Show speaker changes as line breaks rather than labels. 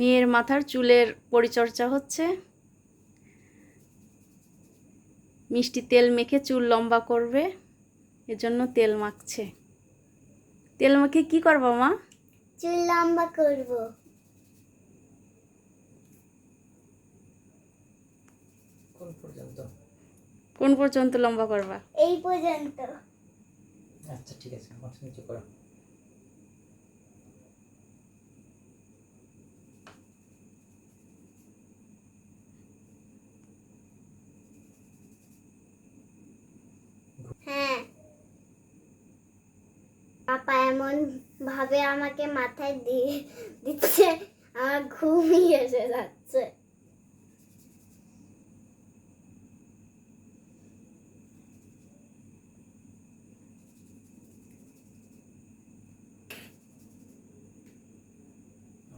মেয়ের মাথার চুলের পরিচর্যা হচ্ছে। মিষ্টি তেল মেখে চুল লম্বা করবে এজন্য তেল মাখছে। তেল মাখে কি করবা মা?
চুল লম্বা করব।
কোন পর্যন্ত?
লম্বা করবা?
এই পর্যন্ত।
আচ্ছা ঠিক আছে মাথা নিচু করো।
পাপা এমন ভাবে আমাকে মাথায় দিয়ে দিচ্ছে আমার ঘুমিয়ে এসে যাচ্ছে।